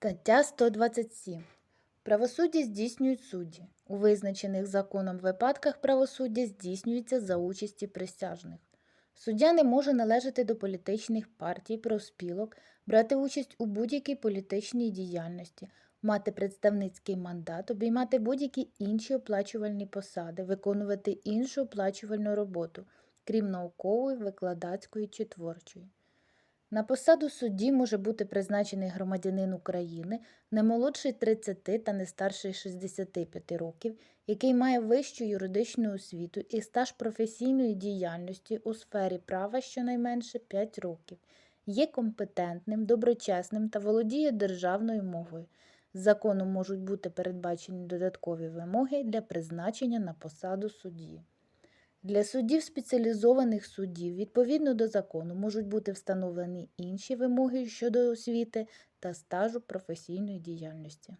Стаття 127. Правосуддя здійснюють судді. У визначених законом випадках правосуддя здійснюється за участі присяжних. Суддя не може належати до політичних партій, профспілок, брати участь у будь-якій політичній діяльності, мати представницький мандат, обіймати будь-які інші оплачувальні посади, виконувати іншу оплачувальну роботу, крім наукової, викладацької чи творчої. На посаду судді може бути призначений громадянин України не молодший 30 та не старший 65 років, який має вищу юридичну освіту і стаж професійної діяльності у сфері права щонайменше 5 років, є компетентним, доброчесним та володіє державною мовою. Законом можуть бути передбачені додаткові вимоги для призначення на посаду судді. Для суддів спеціалізованих суддів відповідно до закону можуть бути встановлені інші вимоги щодо освіти та стажу професійної діяльності.